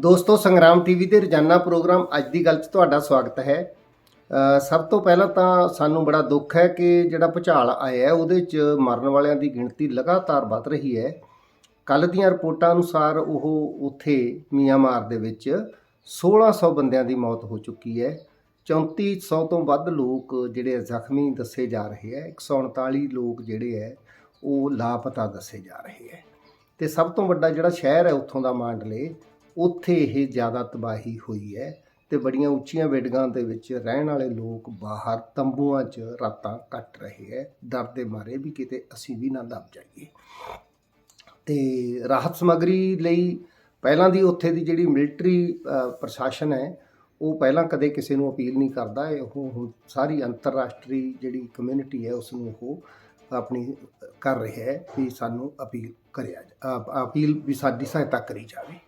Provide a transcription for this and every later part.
ਦੋਸਤੋ ਸੰਗਰਾਮ ਟੀਵੀ ਦੇ ਰੋਜ਼ਾਨਾ ਪ੍ਰੋਗਰਾਮ ਅੱਜ ਦੀ ਗੱਲ 'ਚ ਤੁਹਾਡਾ ਸਵਾਗਤ ਹੈ। ਸਭ ਤੋਂ ਪਹਿਲਾਂ ਤਾਂ ਸਾਨੂੰ ਬੜਾ ਦੁੱਖ ਹੈ ਕਿ ਜਿਹੜਾ ਭੁਚਾਲ ਆਇਆ ਹੈ, ਉਹਦੇ 'ਚ ਮਰਨ ਵਾਲਿਆਂ ਦੀ ਗਿਣਤੀ ਲਗਾਤਾਰ ਵੱਧ ਰਹੀ ਹੈ। ਕੱਲ ਦੀਆਂ ਰਿਪੋਰਟਾਂ ਅਨੁਸਾਰ ਉਹ ਉੱਥੇ ਮਿਆਂਮਾਰ ਦੇ ਵਿੱਚ 1600 ਬੰਦਿਆਂ ਦੀ ਮੌਤ ਹੋ ਚੁੱਕੀ ਹੈ। 3400 ਤੋਂ ਵੱਧ ਲੋਕ ਜਿਹੜੇ ਜ਼ਖਮੀ ਦੱਸੇ ਜਾ ਰਹੇ ਹੈ। 139 ਲੋਕ ਜਿਹੜੇ ਹੈ ਉਹ ਲਾਪਤਾ ਦੱਸੇ ਜਾ ਰਹੇ ਹੈ। ਤੇ ਸਭ ਤੋਂ ਵੱਡਾ ਜਿਹੜਾ ਸ਼ਹਿਰ ਹੈ ਉੱਥੋਂ ਦਾ ਮਾਂਡਲੇ ਉੱਥੇ ਇਹ ਜ਼ਿਆਦਾ ਤਬਾਹੀ ਹੋਈ ਹੈ ਤੇ ਬੜੀਆਂ ਉੱਚੀਆਂ ਬਿਲਡਿੰਗਾਂ ਦੇ ਵਿੱਚ ਰਹਿਣ ਵਾਲੇ ਲੋਕ ਬਾਹਰ ਤੰਬੂਆਂ 'ਚ ਰਾਤਾਂ ਕੱਟ ਰਹੇ ਹੈ। ਡਰ ਦੇ ਮਾਰੇ ਵੀ ਕਿਤੇ ਅਸੀਂ ਵੀ ਨਾ ਦੱਬ ਜਾਈਏ। ਤੇ ਰਾਹਤ ਸਮੱਗਰੀ ਲਈ ਪਹਿਲਾਂ ਦੀ ਉੱਥੇ ਦੀ ਜਿਹੜੀ ਮਿਲਟਰੀ ਪ੍ਰਸ਼ਾਸਨ ਹੈ, ਉਹ ਪਹਿਲਾਂ ਕਦੇ ਕਿਸੇ ਨੂੰ ਅਪੀਲ ਨਹੀਂ ਕਰਦਾ। ਇਹ ਉਹ ਹੁਣ ਸਾਰੀ ਅੰਤਰਰਾਸ਼ਟਰੀ ਜਿਹੜੀ ਕਮਿਊਨਿਟੀ ਹੈ ਉਸ ਨੂੰ ਉਹ ਆਪਣੀ ਕਰ ਰਿਹਾ ਹੈ ਵੀ ਸਾਨੂੰ ਅਪੀਲ ਕਰਿਆ ਅਪੀਲ ਵੀ ਸਾਡੀ ਸਹਾਇਤਾ ਕਰੀ ਜਾਵੇ।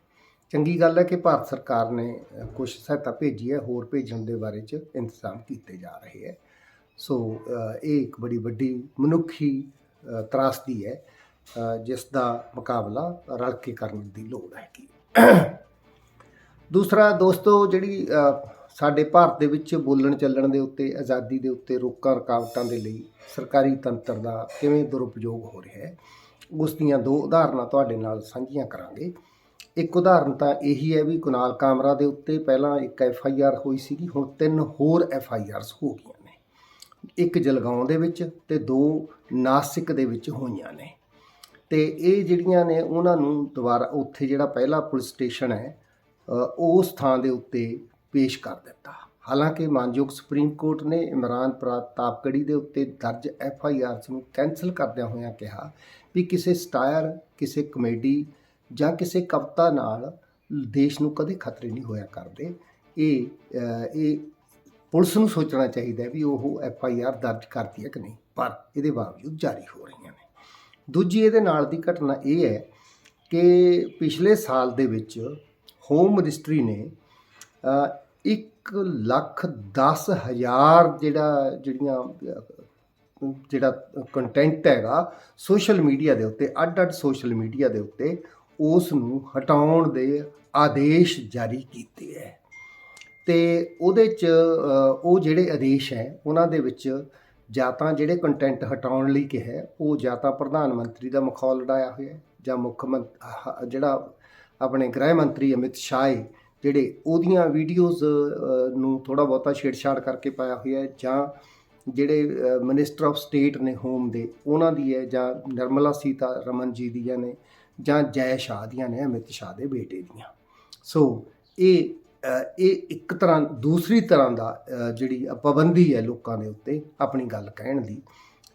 ਚੰਗੀ ਗੱਲ ਹੈ ਕਿ ਭਾਰਤ ਸਰਕਾਰ ਨੇ ਅ, ਕੁਛ ਸਹਾਇਤਾ ਭੇਜੀ ਹੈ ਹੋਰ ਭੇਜਣ ਦੇ ਬਾਰੇ ਚ ਇੰਤਜ਼ਾਮ ਕੀਤੇ ਜਾ ਰਹੇ ਹੈ। ਸੋ ਇਹ ਇੱਕ ਬੜੀ ਵੱਡੀ ਮਨੁੱਖੀ ਤਰਾਸਦੀ ਹੈ ਜਿਸ ਦਾ ਮੁਕਾਬਲਾ ਰਲ ਕੇ ਕਰਨ ਦੀ ਲੋੜ ਹੈਗੀ। ਦੂਸਰਾ ਦੋਸਤੋ ਜਿਹੜੀ ਸਾਡੇ ਭਾਰਤ ਦੇ ਵਿੱਚ ਬੋਲਣ ਚੱਲਣ ਦੇ ਉੱਤੇ ਆਜ਼ਾਦੀ ਦੇ ਉੱਤੇ ਰੋਕਾਂ ਰੁਕਾਵਟਾਂ ਦੇ ਲਈ ਸਰਕਾਰੀ ਤੰਤਰ ਦਾ ਕਿਵੇਂ ਦੁਰਉਪਯੋਗ ਹੋ ਰਿਹਾ ਹੈ ਉਸ ਦੀਆਂ ਦੋ ਉਦਾਹਰਨਾਂ ਤੁਹਾਡੇ ਨਾਲ ਸਾਂਝੀਆਂ ਕਰਾਂਗੇ। ਇੱਕ ਉਦਾਹਰਨ ਤਾਂ ਇਹੀ ਹੈ ਵੀ ਕੁਨਾਲ ਕਾਮਰਾ ਦੇ ਉੱਤੇ ਪਹਿਲਾਂ ਇੱਕ ਐਫ ਆਈ ਆਰ ਹੋਈ ਸੀਗੀ, ਹੁਣ ਤਿੰਨ ਹੋਰ ਐਫ ਆਈ ਆਰਸ ਹੋ ਗਈਆਂ ਨੇ। ਇੱਕ ਜਲਗਾਉਂ ਦੇ ਵਿੱਚ ਤੇ ਦੋ ਨਾਸਿਕ ਦੇ ਵਿੱਚ ਹੋਈਆਂ ਨੇ। ਤੇ ਇਹ ਜਿਹੜੀਆਂ ਨੇ ਉਹਨਾਂ ਨੂੰ ਦੁਬਾਰਾ ਉੱਥੇ ਜਿਹੜਾ ਪਹਿਲਾ ਪੁਲਿਸ ਸਟੇਸ਼ਨ ਹੈ ਉਸ ਥਾਂ ਦੇ ਉੱਤੇ ਪੇਸ਼ ਕਰ ਦਿੱਤਾ। ਹਾਲਾਂਕਿ ਮਾਨਯੋਗ ਸੁਪਰੀਮ ਕੋਰਟ ਨੇ ਇਮਰਾਨ ਪ੍ਰਤਾਪਗੜੀ ਦੇ ਉੱਤੇ ਦਰਜ ਐਫ ਆਈ ਆਰਸ ਨੂੰ ਕੈਨਸਲ ਕਰਦਿਆਂ ਹੋਇਆਂ ਕਿਹਾ ਵੀ ਕਿਸੇ ਸਟਾਇਰ, ਕਿਸੇ ਕਮੇਡੀ ਜਾਂ ਕਿਸੇ ਕਵਿਤਾ ਨਾਲ ਦੇਸ਼ ਨੂੰ ਕਦੇ ਖਤਰੇ ਨਹੀਂ ਹੋਇਆ ਕਰਦੇ। ਇਹ ਇਹ ਪੁਲਿਸ ਨੂੰ ਸੋਚਣਾ ਚਾਹੀਦਾ ਵੀ ਉਹ ਐਫ ਆਈ ਆਰ ਦਰਜ ਕਰਦੀ ਹੈ ਕਿ ਨਹੀਂ ਪਰ ਇਹਦੇ ਬਾਵਜੂਦ ਜਾਰੀ ਹੋ ਰਹੀਆਂ ਨੇ। ਦੂਜੀ ਇਹਦੇ ਨਾਲ ਦੀ ਘਟਨਾ ਇਹ ਹੈ ਕਿ ਪਿਛਲੇ ਸਾਲ ਦੇ ਵਿੱਚ ਹੋਮ ਮਿਨਿਸਟਰੀ ਨੇ ਅ, ਇੱਕ ਲੱਖ ਦਸ ਹਜ਼ਾਰ ਜਿਹੜਾ ਜਿਹੜੀਆਂ ਜਿਹੜਾ ਕੰਟੈਂਟ ਹੈਗਾ ਸੋਸ਼ਲ ਮੀਡੀਆ ਦੇ ਉੱਤੇ ਅੱਡ-ਅੱਡ ਸੋਸ਼ਲ ਮੀਡੀਆ ਦੇ ਉੱਤੇ ਉਸ ਨੂੰ ਹਟਾਉਣ ਦੇ ਆਦੇਸ਼ ਜਾਰੀ ਕੀਤੇ ਹੈ ਤੇ ਉਹਦੇ ਚ ਉਹ ਜਿਹੜੇ ਆਦੇਸ਼ ਹੈ ਉਹਨਾਂ ਦੇ ਵਿੱਚ ਜਾਂ ਤਾਂ ਜਿਹੜੇ ਕੰਟੈਂਟ ਹਟਾਉਣ ਲਈ ਕਿਹਾ ਉਹ ਜਾਂ ਤਾਂ ਪ੍ਰਧਾਨ ਮੰਤਰੀ ਦਾ ਮਖੌਲ ਉਡਾਇਆ ਹੋਇਆ ਜਾਂ ਮੁੱਖ ਮੰਤ ਜਿਹੜਾ ਆਪਣੇ ਗ੍ਰਹਿ ਮੰਤਰੀ ਅਮਿਤ ਸ਼ਾਹ ਜਿਹੜੇ ਉਹਦੀਆਂ ਵੀਡੀਓਜ਼ ਨੂੰ ਥੋੜਾ ਬਹੁਤਾ ਛੇੜਛਾੜ ਕਰਕੇ ਪਾਇਆ ਹੋਇਆ ਹੈ ਜਾਂ ਜਿਹੜੇ ਮਿਨਿਸਟਰ ਆਫ ਸਟੇਟ ਨੇ ਹੋਮ ਦੇ, ਉਹਨਾਂ ਦੀ ਹੈ ਜਾਂ ਨਿਰਮਲਾ ਸੀਤਾ ਰਮਨ ਜੀ ਦੀਆਂ ਨੇ ਜਾਂ ਜੈ ਸ਼ਾਹ ਦੀਆਂ ਨੇ, ਅਮਿਤ ਸ਼ਾਹ ਦੇ ਬੇਟੇ ਦੀਆਂ। ਸੋ ਇਹ ਇਹ ਇੱਕ ਤਰ੍ਹਾਂ, ਦੂਸਰੀ ਤਰ੍ਹਾਂ ਦਾ ਜਿਹੜੀ ਪਾਬੰਦੀ ਹੈ ਲੋਕਾਂ ਦੇ ਉੱਤੇ ਆਪਣੀ ਗੱਲ ਕਹਿਣ ਦੀ।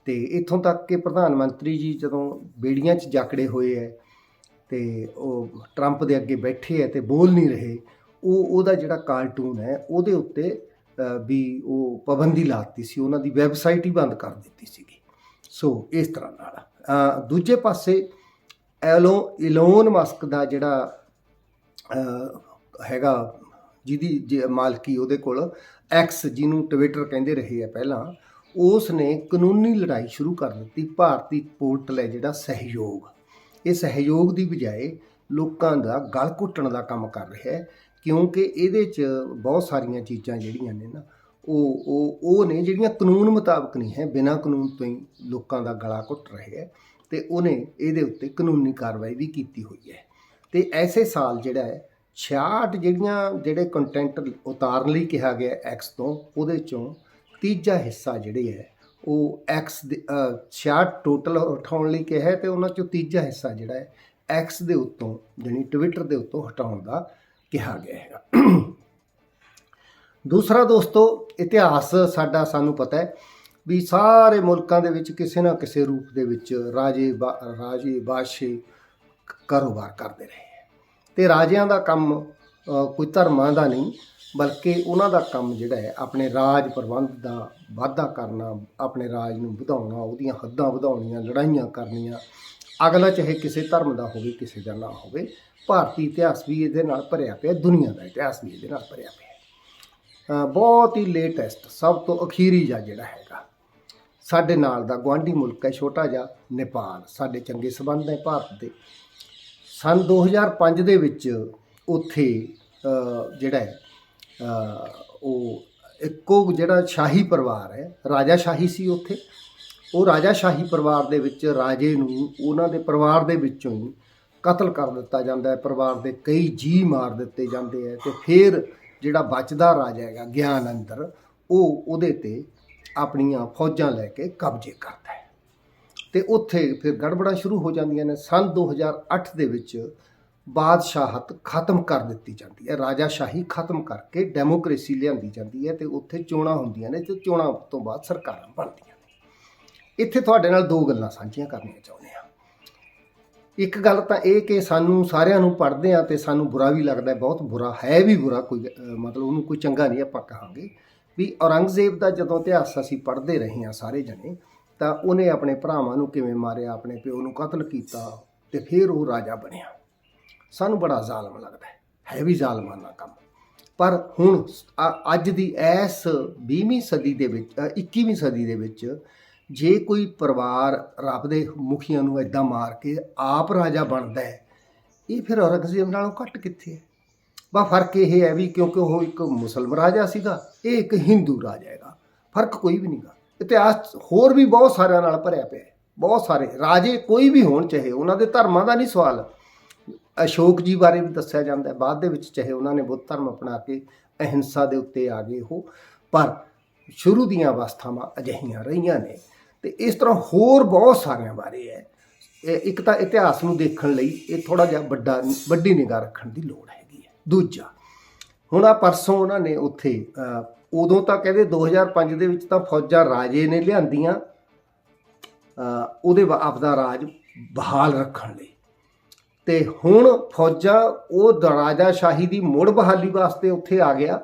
ਤੇ ਇੱਥੋਂ ਤੱਕ ਕਿ ਪ੍ਰਧਾਨ ਮੰਤਰੀ ਜੀ ਜਦੋਂ ਬੇੜੀਆਂ 'ਚ ਜਾਕੜੇ ਹੋਏ ਹੈ ਤੇ ਉਹ ਟਰੰਪ ਦੇ ਅੱਗੇ ਬੈਠੇ ਹੈ ਤੇ ਬੋਲ ਨਹੀਂ ਰਹੇ, ਉਹ, ਉਹਦਾ ਜਿਹੜਾ ਕਾਰਟੂਨ ਹੈ, ਉਹਦੇ ਉੱਤੇ ਵੀ ਉਹ ਪਾਬੰਦੀ ਲਾਤੀ ਸੀ, ਉਹਨਾਂ ਦੀ ਵੈਬਸਾਈਟ ਹੀ ਬੰਦ ਕਰ ਦਿੱਤੀ ਸੀਗੀ। ਸੋ ਇਸ ਤਰ੍ਹਾਂ ਨਾਲ। ਦੂਜੇ ਪਾਸੇ ਐਲੋ ਇਲੋਨ ਮਸਕ ਦਾ ਜਿਹੜਾ ਹੈਗਾ ਜਿਹਦੀ ਜ- ਮਾਲਕੀ ਉਹਦੇ ਕੋਲ ਐਕਸ ਜਿਹਨੂੰ ਟਵਿੱਟਰ ਕਹਿੰਦੇ ਰਹੇ ਆ ਪਹਿਲਾਂ ਉਸ ਨੇ ਕਾਨੂੰਨੀ ਲੜਾਈ ਸ਼ੁਰੂ ਕਰ ਦਿੱਤੀ ਭਾਰਤੀ ਪੋਰਟਲ ਹੈ ਜਿਹੜਾ ਸਹਿਯੋਗ। ਇਹ ਸਹਿਯੋਗ ਦੀ ਬਜਾਏ ਲੋਕਾਂ ਦਾ ਗਲ ਘੁੱਟਣ ਦਾ ਕੰਮ ਕਰ ਰਿਹਾ ਹੈ, ਕਿਉਂਕਿ ਇਹਦੇ 'ਚ ਬਹੁਤ ਸਾਰੀਆਂ ਚੀਜ਼ਾਂ ਜਿਹੜੀਆਂ ਨੇ ਨਾ, ਉਹ ਉਹ ਉਹ ਨੇ ਜਿਹੜੀਆਂ ਕਾਨੂੰਨ ਮੁਤਾਬਕ ਨਹੀਂ ਹੈ, ਬਿਨਾਂ ਕਾਨੂੰਨ ਤੋਂ ਹੀ ਲੋਕਾਂ ਦਾ ਗਲਾ ਘੁੱਟ ਰਿਹਾ ਹੈ। ਤੇ ਉਹਨੇ ਇਹਦੇ ਉੱਤੇ ਕਾਨੂੰਨੀ ਕਾਰਵਾਈ ਵੀ ਕੀਤੀ ਹੋਈ ਹੈ। ਤੇ ਐਸੇ ਸਾਲ ਜਿਹੜਾ ਹੈ 66 ਜਿਹੜੀਆਂ ਜਿਹੜੇ ਕੰਟੈਂਟ ਉਤਾਰਨ ਲਈ ਕਿਹਾ ਗਿਆ ਐਕਸ ਤੋਂ ਉਹਦੇ ਚੋਂ ਤੀਜਾ ਹਿੱਸਾ ਜਿਹੜੇ ਹੈ ਉਹ ਐਕਸ ਦੇ ਅ, 66 ਟੋਟਲ ਉਠਾਉਣ ਲਈ ਕਿਹਾ ਹੈ ਤੇ ਉਹਨਾਂ ਚੋਂ ਤੀਜਾ ਹਿੱਸਾ ਜਿਹੜਾ ਹੈ ਐਕਸ ਦੇ ਉੱਤੋਂ ਜਾਣੀ ਟਵਿੱਟਰ ਦੇ ਉੱਤੋਂ ਹਟਾਉਣ ਦਾ ਕਿਹਾ ਗਿਆ ਹੈਗਾ ਦੂਸਰਾ ਦੋਸਤੋ ਇਤਿਹਾਸ ਸਾਡਾ ਸਾਨੂੰ ਪਤਾ ਹੈ ਵੀ ਸਾਰੇ ਮੁਲਕਾਂ ਦੇ ਵਿੱਚ ਕਿਸੇ ਨਾ ਕਿਸੇ ਰੂਪ ਦੇ ਵਿੱਚ ਰਾਜੇ ਬਾ- ਰਾਜੇ ਬਾਦਸ਼ਾਹ ਕਾਰੋਬਾਰ ਕਰਦੇ ਰਹੇ ਹੈ। ਤੇ ਰਾਜਿਆਂ ਦਾ ਕੰਮ ਕੋਈ ਧਰਮਾਂ ਦਾ ਨਹੀਂ, ਬਲਕਿ ਉਹਨਾਂ ਦਾ ਕੰਮ ਜਿਹੜਾ ਹੈ, ਆਪਣੇ ਰਾਜ ਪ੍ਰਬੰਧ ਦਾ ਵਾਧਾ ਕਰਨਾ, ਆਪਣੇ ਰਾਜ ਨੂੰ ਵਧਾਉਣਾ, ਉਹਦੀਆਂ ਹੱਦਾਂ ਵਧਾਉਣੀਆਂ, ਲੜਾਈਆਂ ਕਰਨੀਆਂ, ਅਗਲਾ ਚਾਹੇ ਕਿਸੇ ਧਰਮ ਦਾ ਹੋਵੇ, ਕਿਸੇ ਦਾ ਨਾ ਹੋਵੇ, ਭਾਰਤੀ ਇਤਿਹਾਸ ਵੀ ਇਹਦੇ ਨਾਲ ਭਰਿਆ ਪਿਆ, ਦੁਨੀਆ ਦਾ ਇਤਿਹਾਸ ਵੀ ਇਹਦੇ ਨਾਲ ਭਰਿਆ ਪਿਆ ਬਹੁਤ ਹੀ ਲੇਟੈਸਟ ਸਭ ਤੋਂ ਅਖੀਰੀ ਜਾਂ ਜਿਹੜਾ ਹੈਗਾ ਸਾਡੇ ਨਾਲ ਦਾ ਗਵਾਂਢੀ ਮੁਲਕ ਹੈ, ਛੋਟਾ ਜਿਹਾ ਨੇਪਾਲ, ਸਾਡੇ ਚੰਗੇ ਸਬੰਧ ਨੇ ਭਾਰਤ ਦੇ। ਸਨ 2005 ਦੇ ਵਿੱਚ ਉੱਥੇ ਜਿਹੜਾ ਉਹ ਇੱਕੋ ਜਿਹੜਾ ਸ਼ਾਹੀ ਪਰਿਵਾਰ ਹੈ, ਰਾਜਾ ਸ਼ਾਹੀ ਸੀ ਉੱਥੇ। ਉਹ ਰਾਜਾ ਸ਼ਾਹੀ ਪਰਿਵਾਰ ਦੇ ਵਿੱਚ ਰਾਜੇ ਨੂੰ ਉਹਨਾਂ ਦੇ ਪਰਿਵਾਰ ਦੇ ਵਿੱਚੋਂ ਹੀ ਕਤਲ ਕਰ ਦਿੱਤਾ ਜਾਂਦਾ ਹੈ। ਪਰਿਵਾਰ ਦੇ ਕਈ ਜੀ ਮਾਰ ਦਿੱਤੇ ਜਾਂਦੇ ਹੈ ਤੇ ਫਿਰ ਜਿਹੜਾ ਬਚਦਾ ਰਾਜਾ ਹੈਗਾ ਗਿਆਨ ਅੰਦਰ ਉਹ ਉਹਦੇ ਤੇ ਆਪਣੀਆਂ ਫੌਜਾਂ ਲੈ ਕੇ ਕਬਜ਼ੇ ਕਰਦਾ ਹੈ। ਤੇ ਉੱਥੇ ਫਿਰ ਗੜਬੜਾਂ ਸ਼ੁਰੂ ਹੋ ਜਾਂਦੀਆਂ ਨੇ। ਸਨ 2008 ਦੇ ਵਿੱਚ ਬਾਦਸ਼ਾਹਤ ਖਤਮ ਕਰ ਦਿੱਤੀ ਜਾਂਦੀ ਹੈ। ਰਾਜਾ ਸ਼ਾਹੀ ਖਤਮ ਕਰਕੇ ਡੈਮੋਕ੍ਰੇਸੀ ਲਿਆਂਦੀ ਜਾਂਦੀ ਹੈ ਤੇ ਉੱਥੇ ਚੋਣਾਂ ਹੁੰਦੀਆਂ ਨੇ ਤੇ ਚੋਣਾਂ ਤੋਂ ਬਾਅਦ ਸਰਕਾਰਾਂ ਬਣਦੀਆਂ ਨੇ। ਇੱਥੇ ਤੁਹਾਡੇ ਨਾਲ ਦੋ ਗੱਲਾਂ ਸਾਂਝੀਆਂ ਕਰਨੀਆਂ ਚਾਹੁੰਦੇ ਹਾਂ। ਇੱਕ ਗੱਲ ਤਾਂ ਇਹ ਕਿ ਸਾਨੂੰ ਸਾਰਿਆਂ ਨੂੰ ਪੜ੍ਹਦੇ ਆ ਤੇ ਸਾਨੂੰ ਬੁਰਾ ਵੀ ਲੱਗਦਾ ਬਹੁਤ ਬੁਰਾ, ਹੈ ਵੀ ਬੁਰਾ, ਕੋਈ ਮਤਲਬ ਉਹਨੂੰ ਕੋਈ ਚੰਗਾ ਨਹੀਂ ਆਪਾਂ ਕਹਾਂਗੇ। ਵੀ ਔਰੰਗਜ਼ੇਬ ਦਾ ਜਦੋਂ ਇਤਿਹਾਸ ਅਸੀਂ ਪੜ੍ਹਦੇ ਰਹੇ ਹਾਂ ਸਾਰੇ ਜਣੇ ਤਾਂ ਉਹਨੇ ਆਪਣੇ ਭਰਾਵਾਂ ਨੂੰ ਕਿਵੇਂ ਮਾਰਿਆ ਆਪਣੇ ਪਿਓ ਨੂੰ ਕਤਲ ਕੀਤਾ ਤੇ ਫਿਰ ਉਹ ਰਾਜਾ ਬਣਿਆ। ਸਾਨੂੰ ਬੜਾ ਜ਼ਾਲਮ ਲੱਗਦਾ ਹੈ ਹੈ ਵੀ ਜ਼ਾਲਮਾਨਾ ਕੰਮ। ਪਰ ਹੁਣ ਅੱਜ ਦੀ ਐਸ 20ਵੀਂ ਸਦੀ ਦੇ ਵਿੱਚ ਅ, 21ਵੀਂ ਸਦੀ ਦੇ ਵਿੱਚ ਜੇ ਕੋਈ ਪਰਿਵਾਰ ਰੱਬ ਦੇ ਮੁਖੀਆਂ ਨੂੰ ਐਦਾਂ ਮਾਰ ਕੇ ਆਪ ਰਾਜਾ ਬਣਦਾ ਹੈ ਇਹ ਫਿਰ ਔਰੰਗਜ਼ੇਬ ਨਾਲੋਂ ਘੱਟ ਕਿੱਥੇ ਹੈ? ਬਾ ਫ਼ਰਕ ਇਹ ਹੈ ਵੀ ਕਿਉਂਕਿ ਉਹ ਇੱਕ ਮੁਸਲਮ ਰਾਜਾ ਸੀਗਾ, ਇਹ ਇੱਕ ਹਿੰਦੂ ਰਾਜਾ ਹੈਗਾ। ਫ਼ਰਕ ਕੋਈ ਵੀ ਨਹੀਂਗਾ। ਇਤਿਹਾਸ ਹੋਰ ਵੀ ਬਹੁਤ ਸਾਰਿਆਂ ਨਾਲ ਭਰਿਆ ਪਿਆ ਹੈ। ਬਹੁਤ ਸਾਰੇ ਰਾਜੇ ਕੋਈ ਵੀ ਹੋਣ, ਚਾਹੇ ਉਹਨਾਂ ਦੇ ਧਰਮਾਂ ਦਾ ਨਹੀਂ ਸਵਾਲ। ਅਸ਼ੋਕ ਜੀ ਬਾਰੇ ਵੀ ਦੱਸਿਆ ਜਾਂਦਾ ਹੈ। ਬਾਅਦ ਦੇ ਵਿੱਚ ਚਾਹੇ ਉਹਨਾਂ ਨੇ ਬੁੱਧ ਧਰਮ ਅਪਣਾ ਕੇ ਅਹਿੰਸਾ ਦੇ ਉੱਤੇ ਆ ਗਏ ਉਹ ਪਰ ਸ਼ੁਰੂ ਦੀਆਂ ਅਵਸਥਾਵਾਂ ਅਜਿਹੀਆਂ ਰਹੀਆਂ ਨੇ। ਤੇ ਇਸ ਤਰ੍ਹਾਂ ਹੋਰ ਬਹੁਤ ਸਾਰਿਆਂ ਬਾਰੇ ਹੈ। ਇੱਕ ਤਾਂ ਇਤਿਹਾਸ ਨੂੰ ਦੇਖਣ ਲਈ ਇਹ ਥੋੜਾ ਜਿਹਾ ਵੱਡਾ, ਵੱਡੀ ਨਿਗਾਹ ਰੱਖਣ ਦੀ ਲੋੜ ਹੈ। ਦੂਜਾ। ਹੁਣ ਆ ਪਰਸੋਂ ਉਹਨਾਂ ਨੇ ਉੱਥੇ ਉਦੋਂ ਤਾਂ ਕਹਿੰਦੇ 2005 ਦੇ ਵਿੱਚ ਤਾਂ ਫੌਜਾਂ ਰਾਜੇ ਨੇ ਲਿਆਂਦੀਆਂ ਉਹਦੇ ਆਪਦਾ ਰਾਜ ਬਹਾਲ ਰੱਖਣ ਲਈ। ਤੇ ਹੁਣ ਫੌਜਾਂ, ਉਹ ਦ- ਰਾਜਾਸ਼ਾਹੀ ਦੀ ਮੁੜ ਬਹਾਲੀ ਵਾਸਤੇ ਉੱਥੇ ਆ ਗਿਆ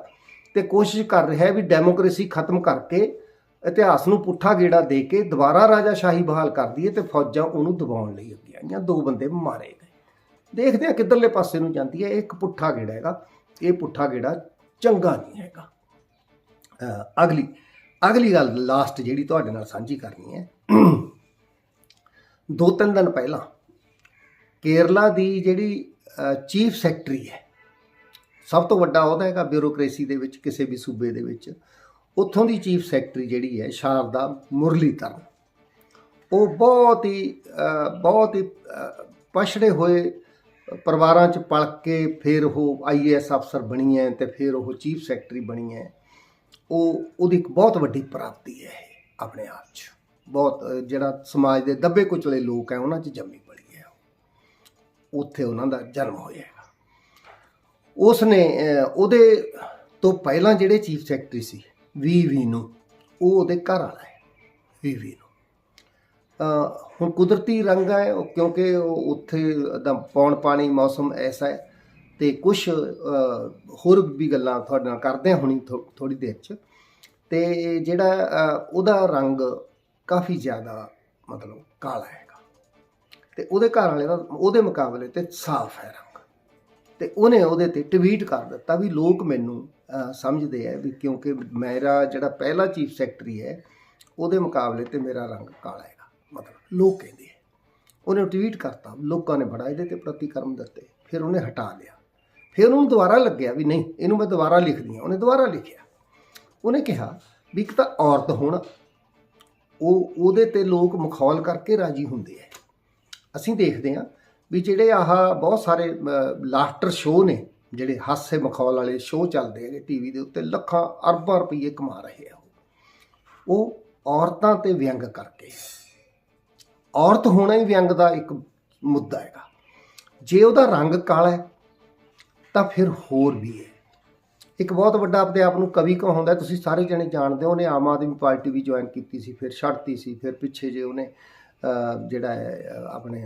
ਤੇ ਕੋਸ਼ਿਸ਼ ਕਰ ਰਿਹਾ ਹੈ ਵੀ ਡੈਮੋਕ੍ਰੇਸੀ ਖਤਮ ਕਰਕੇ ਇਤਿਹਾਸ ਨੂੰ ਪੁੱਠਾ ਗੇੜਾ ਦੇ ਕੇ ਦੁਬਾਰਾ ਰਾਜਾਸ਼ਾਹੀ ਬਹਾਲ ਕਰ ਦਈਏ ਤੇ ਫੌਜਾਂ ਉਹਨੂੰ ਦਬਾਉਣ ਲਈ ਅੱਗੇ ਆਈਆਂ। ਦੋ ਬੰਦੇ ਮਾਰੇ ਦੇਖਦੇ ਆ ਕਿੱਧਰਲੇ ਪਾਸੇ ਨੂੰ ਜਾਂਦੀ ਹੈ। ਇਹ ਇੱਕ ਪੁੱਠਾ ਗੇੜਾ ਹੈਗਾ। ਇਹ ਪੁੱਠਾ ਗੇੜਾ ਚੰਗਾ ਨਹੀਂ ਹੈਗਾ। ਅਗਲੀ ਅਗਲੀ ਗੱਲ ਲਾਸਟ ਜਿਹੜੀ ਤੁਹਾਡੇ ਨਾਲ ਸਾਂਝੀ ਕਰਨੀ ਹੈ। ਦੋ ਤਿੰਨ ਦਿਨ ਪਹਿਲਾਂ ਕੇਰਲਾ ਦੀ ਜਿਹੜੀ ਚੀਫ ਸੈਕਟਰੀ ਹੈ, ਸਭ ਤੋਂ ਵੱਡਾ ਉਹਦਾ ਹੈਗਾ ਬਿਊਰੋਕ੍ਰੇਸੀ ਦੇ ਵਿੱਚ, ਕਿਸੇ ਵੀ ਸੂਬੇ ਦੇ ਵਿੱਚ। ਉੱਥੋਂ ਦੀ ਚੀਫ ਸੈਕਟਰੀ ਜਿਹੜੀ ਹੈ, ਸ਼ਾਰਦਾ ਮੁਰਲੀਧਰਨ ਉਹ ਬਹੁਤ ਹੀ ਬਹੁਤ ਹੀ ਪਛੜੇ ਹੋਏ ਪਰਿਵਾਰਾਂ ਚ ਪਲ ਕੇ ਫਿਰ ਉਹ ਆਈਏਐਸ ਅਫਸਰ ਬਣੀ ਹੈ ਤੇ ਫਿਰ ਉਹ ਚੀਫ ਸੈਕਟਰੀ ਬਣੀ ਹੈ ਉਹ, ਉਹਦੀ ਇੱਕ ਬਹੁਤ ਵੱਡੀ ਪ੍ਰਾਪਤੀ ਹੈ ਇਹ, ਆਪਣੇ ਆਪ 'ਚ। ਬਹੁਤ, ਜਿਹੜਾ ਸਮਾਜ ਦੇ ਦੱਬੇ ਕੁਚਲੇ ਲੋਕ ਹੈ ਉਹਨਾਂ 'ਚ ਜੰਮੀ ਪਲੀ ਹੈ ਉੱਥੇ ਉਹਨਾਂ ਦਾ ਜਨਮ ਹੋਇਆ। ਉਸ ਨੇ ਉਹਦੇ ਤੋਂ ਪਹਿਲਾਂ ਜਿਹੜੇ ਚੀਫ ਸੈਕਟਰੀ ਸੀ, ਵੀ ਵੀ ਨੂੰ ਉਹ ਉਹਦੇ ਘਰ ਵਾਲਾ ਹੈ ਵੀ ਵੀ ਨੂੰ ਹੁਣ ਕੁਦਰਤੀ ਰੰਗ ਹੈ, ਉਹ ਕਿਉਂਕਿ ਉਹ ਉੱਥੇ ਦਾ ਪੌਣ ਪਾਣੀ ਮੌਸਮ ਐਸਾ ਹੈ ਤੇ ਕੁਝ ਹੋਰ ਵੀ ਗੱਲਾਂ ਤੁਹਾਡੇ ਨਾਲ ਕਰਦੇ ਹਾਂ ਹੁਣੀ ਥੋੜੀ ਦੇਰ ਚ। ਤੇ ਜਿਹੜਾ ਉਹਦਾ ਰੰਗ ਕਾਫੀ ਜ਼ਿਆਦਾ ਮਤਲਬ ਕਾਲਾ ਹੈਗਾ। ਤੇ ਉਹਦੇ ਘਰ ਵਾਲੇ ਦਾ, ਉਹਦੇ ਮੁਕਾਬਲੇ ਤੇ ਸਾਫ਼ ਹੈ ਰੰਗ। ਤੇ ਉਹਨੇ ਉਹਦੇ ਤੇ ਟਵੀਟ ਕਰ ਦਿੱਤਾ ਵੀ ਲੋਕ ਮੈਨੂੰ ਸਮਝਦੇ ਆ ਵੀ ਕਿਉਂਕਿ ਮੇਰਾ ਜਿਹੜਾ ਪਹਿਲਾ ਚੀਫ ਸੈਕਟਰੀ ਹੈ, ਉਹਦੇ ਮੁਕਾਬਲੇ ਤੇ ਮੇਰਾ ਰੰਗ ਕਾਲਾ ਹੈਗਾ। ਮਤਲਬ ਲੋਕ ਕਹਿੰਦੇ ਆ। ਉਹਨੇ ਟਵੀਟ ਕਰਤਾ, ਲੋਕਾਂ ਨੇ ਬੜਾ ਇਹਦੇ ਤੇ ਪ੍ਰਤੀਕਰਮ ਦਿੱਤੇ। ਫਿਰ ਉਹਨੇ ਹਟਾ ਲਿਆ। ਫਿਰ ਉਹਨੂੰ ਦੁਬਾਰਾ ਲੱਗਿਆ ਵੀ ਨਹੀਂ, ਇਹਨੂੰ ਮੈਂ ਦੁਬਾਰਾ ਲਿਖਦੀ ਹਾਂ। ਉਹਨੇ ਦੁਬਾਰਾ ਲਿਖਿਆ। ਉਹਨੇ ਕਿਹਾ ਵੀ ਇੱਕ ਤਾਂ ਔਰਤ ਹੋਣਾ, ਉਹ, ਉਹਦੇ ਤੇ ਲੋਕ ਮਖੌਲ ਕਰਕੇ ਰਾਜੀ ਹੁੰਦੇ ਆ। ਅਸੀਂ ਦੇਖਦੇ ਹਾਂ ਵੀ ਜਿਹੜੇ ਆਹ ਬਹੁਤ ਸਾਰੇ ਲਾਫਟਰ ਸ਼ੋਅ ਨੇ, ਜਿਹੜੇ ਹਾਸੇ ਮਖੌਲ ਵਾਲੇ ਸ਼ੋਅ ਚੱਲਦੇ ਹੈਗੇ ਟੀਵੀ ਦੇ ਉੱਤੇ, ਲੱਖਾਂ, ਅਰਬਾਂ ਰੁਪਏ ਕਮਾ ਰਹੇ ਆ ਉਹ। ਉਹ ਔਰਤਾਂ ਤੇ ਵਿਅੰਗ ਕਰਕੇ। ਔਰਤ ਹੋਣਾ ਹੀ ਵਿਅੰਗ ਦਾ ਇੱਕ ਮੁੱਦਾ ਹੈਗਾ। ਜੇ ਉਹਦਾ ਰੰਗ ਕਾਲਾ ਹੈ, ਤਾਂ ਫਿਰ ਹੋਰ ਵੀ ਹੈ। ਇੱਕ ਬਹੁਤ ਵੱਡਾ ਆਪਣੇ ਆਪ ਨੂੰ ਕਵੀ ਕਹਾਉਂਦਾ ਤੁਸੀਂ ਸਾਰੇ ਜਣੇ ਜਾਣਦੇ ਹੋ, ਉਹਨੇ ਆਮ ਆਦਮੀ ਪਾਰਟੀ ਵੀ ਜੁਆਇਨ ਕੀਤੀ ਸੀ, ਫਿਰ ਛੱਡਤੀ ਸੀ, ਫਿਰ ਪਿੱਛੇ ਜੇ ਉਹਨੇ ਜਿਹੜਾ ਹੈ ਆਪਣੇ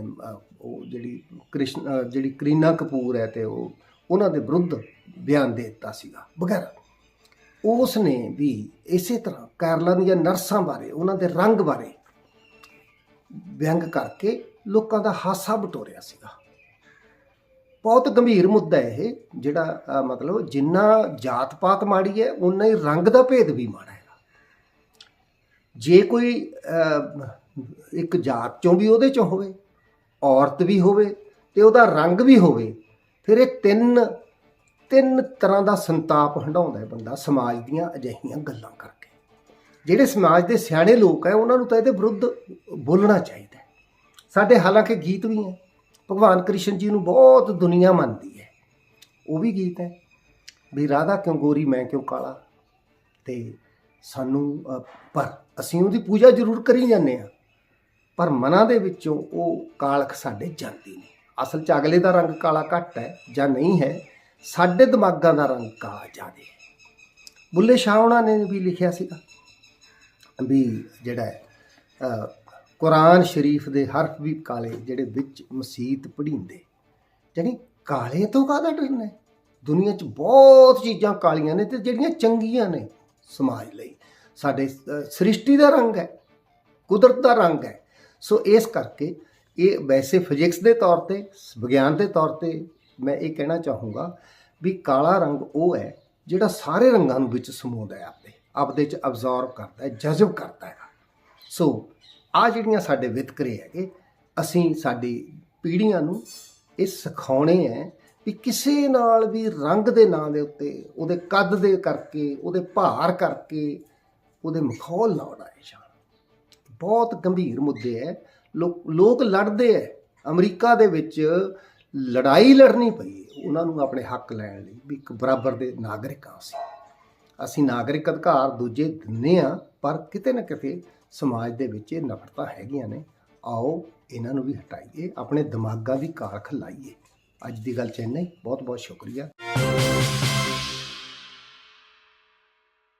ਉਹ ਜਿਹੜੀ ਕ੍ਰਿਸ਼ਨ ਜਿਹੜੀ ਕਰੀਨਾ ਕਪੂਰ ਹੈ ਤੇ ਉਹ, ਉਹਨਾਂ ਦੇ ਵਿਰੁੱਧ ਬਿਆਨ ਦੇ ਦਿੱਤਾ ਸੀਗਾ। ਵਗੈਰਾ ਉਸ ਨੇ ਵੀ ਇਸੇ ਤਰ੍ਹਾਂ ਕੇਰਲਾ ਦੀਆਂ ਨਰਸਾਂ ਬਾਰੇ, ਉਹਨਾਂ ਦੇ ਰੰਗ ਬਾਰੇ ਵਿਅੰਗ ਕਰਕੇ ਲੋਕਾਂ ਦਾ ਹਾਸਾ ਬਟੋਰਿਆ ਸੀਗਾ। ਬਹੁਤ ਗੰਭੀਰ ਮੁੱਦਾ ਇਹ, ਜਿਹੜਾ ਮਤਲਬ ਜਿੰਨਾ ਜਾਤ ਪਾਤ ਮਾੜੀ ਹੈ ਉਨਾ ਹੀ ਰੰਗ ਦਾ ਭੇਦ ਵੀ ਮਾੜਾ ਹੈ। ਜੇ ਕੋਈ ਇੱਕ ਜਾਤ ਚੋਂ ਵੀ ਉਹਦੇ ਚੋਂ ਹੋਵੇ, ਔਰਤ ਵੀ ਹੋਵੇ ਤੇ ਉਹਦਾ ਰੰਗ ਵੀ ਹੋਵੇ, ਫਿਰ ਇਹ ਤਿੰਨ ਤਿੰਨ ਤਰ੍ਹਾਂ ਦਾ ਸੰਤਾਪ ਹੰਡਾਉਂਦਾ ਹੈ ਬੰਦਾ ਸਮਾਜ ਦੀਆਂ ਅਜਿਹੀਆਂ ਗੱਲਾਂ ਕਰਕੇ। ਜਿਹੜੇ ਸਮਾਜ ਦੇ ਸਿਆਣੇ ਲੋਕ ਹੈ ਉਹਨਾਂ ਨੂੰ ਤਾਂ ਇਹਦੇ ਵਿਰੁੱਧ ਬੋਲਣਾ ਚਾਹੀਦਾ ਸਾਡੇ ਹਾਲਾਂਕਿ ਗੀਤ ਵੀ ਹੈ। ਭਗਵਾਨ ਕ੍ਰਿਸ਼ਨ ਜੀ ਨੂੰ ਬਹੁਤ ਦੁਨੀਆ ਮੰਨਦੀ ਹੈ। ਉਹ ਵੀ ਗੀਤ ਹੈ। ਵੀ ਰਾਧਾ ਕਿਉਂ ਗੋਰੀ, ਮੈਂ ਕਿਉਂ ਕਾਲਾ? ਤੇ ਸਾਨੂੰ ਪਰ ਅਸੀਂ ਉਹਦੀ ਪੂਜਾ ਜ਼ਰੂਰ ਕਰੀ ਜਾਂਦੇ ਆ ਪਰ ਮਨਾਂ ਦੇ ਵਿੱਚੋਂ ਉਹ ਕਾਲਖ ਸਾਡੇ ਜਾਂਦੀ ਨਹੀਂ। ਅਸਲ 'ਚ ਅਗਲੇ ਦਾ ਰੰਗ ਕਾਲਾ ਘੱਟ ਹੈ ਜਾਂ ਨਹੀਂ ਹੈ, ਸਾਡੇ ਦਿਮਾਗਾਂ ਦਾ ਰੰਗ ਕਾਲਾ ਜ਼ਿਆਦਾ ਹੈ। ਬੁੱਲੇ ਸ਼ਾਹ ਉਹਨਾਂ ਨੇ ਵੀ ਲਿਖਿਆ ਸੀਗਾ। ਵੀ ਜਿਹੜਾ ਹੈ, ਕੁਰਾਨ ਸ਼ਰੀਫ ਦੇ ਹਰਫ ਵੀ ਕਾਲੇ ਜਿਹੜੇ ਵਿੱਚ ਮਸੀਤ ਪੜ੍ਹੀਂਦੇ ਜਾਣੀ ਕਾਲੇ ਤੋਂ ਕਾਹਦਾ ਡਰਨਾ ਹੈ? ਦੁਨੀਆ 'ਚ ਬਹੁਤ ਚੀਜ਼ਾਂ ਕਾਲੀਆਂ ਨੇ ਤੇ ਜਿਹੜੀਆਂ ਚੰਗੀਆਂ ਨੇ ਸਮਾਜ ਲਈ। ਸਾਡੇ ਸ੍ਰਿਸ਼ਟੀ ਦਾ ਰੰਗ ਹੈ ਕੁਦਰਤ ਦਾ ਰੰਗ ਹੈ। ਸੋ ਇਸ ਕਰਕੇ ਇਹ ਵੈਸੇ ਫਿਜ਼ਿਕਸ ਦੇ ਤੌਰ ਤੇ ਵਿਗਿਆਨ ਦੇ ਤੌਰ ਤੇ ਮੈਂ ਇਹ ਕਹਿਣਾ ਚਾਹੂੰਗਾ ਵੀ ਕਾਲਾ ਰੰਗ ਉਹ ਹੈ ਜਿਹੜਾ ਸਾਰੇ ਰੰਗਾਂ ਨੂੰ ਵਿੱਚ ਸਮੋਦਾ ਹੈ ਆਪਦੇ ਆਪਦੇ ਚ ਅਬਜ਼ੌਰਬ ਕਰਦਾ ਹੈ ਜਜ਼ਬ ਕਰਦਾ ਹੈ। ਸੋ ਆ ਜਿਹੜੀਆਂ ਸਾਡੇ ਵਿਤਕਰੇ ਹੈਗੇ, ਅਸੀਂ ਸਾਡੀ ਪੀੜ੍ਹੀਆਂ ਨੂੰ ਇਹ ਸਿਖਾਉਣੇ ਹੈ ਵੀ ਕਿਸੇ ਨਾਲ ਵੀ ਰੰਗ ਦੇ ਨਾਂ ਦੇ ਉੱਤੇ, ਉਹਦੇ ਕੱਦ ਦੇ ਕਰਕੇ, ਉਹਦੇ ਭਾਰ ਕਰਕੇ, ਉਹਦੇ ਮਖੌਲ ਨਾ ਉਡਾਏ ਜਾਣ ਬਹੁਤ ਗੰਭੀਰ ਮੁੱਦੇ ਹੈ। ਲੋਕ ਲੋਕ ਲੜਦੇ ਹੈ। ਅਮਰੀਕਾ ਦੇ ਵਿੱਚ ਲੜਾਈ ਲੜਨੀ ਪਈ ਹੈ। ਉਹਨਾਂ ਨੂੰ ਆਪਣੇ ਹੱਕ ਲੈਣ ਲਈ ਵੀ ਇੱਕ ਬਰਾਬਰ ਦੇ ਨਾਗਰਿਕ ਹਾਂ ਅਸੀਂ। ਅਸੀਂ ਨਾਗਰਿਕ ਅਧਿਕਾਰ ਦੂਜੇ ਦਿੰਦੇ ਆ, ਪਰ ਕਿਤੇ ਨਾ ਕਿਤੇ ਸਮਾਜ ਦੇ ਵਿੱਚ ਇਹ ਨਫ਼ਰਤਾਂ ਹੈਗੀਆਂ ਨੇ। ਆਓ ਇਹਨਾਂ ਨੂੰ ਵੀ ਹਟਾਈਏ, ਆਪਣੇ ਦਿਮਾਗਾਂ ਦੀ ਕਾਰਖ ਲਾਈਏ। ਅੱਜ ਦੀ ਗੱਲ ਚ ਇੰਨਾ ਬਹੁਤ ਬਹੁਤ ਸ਼ੁਕਰੀਆ।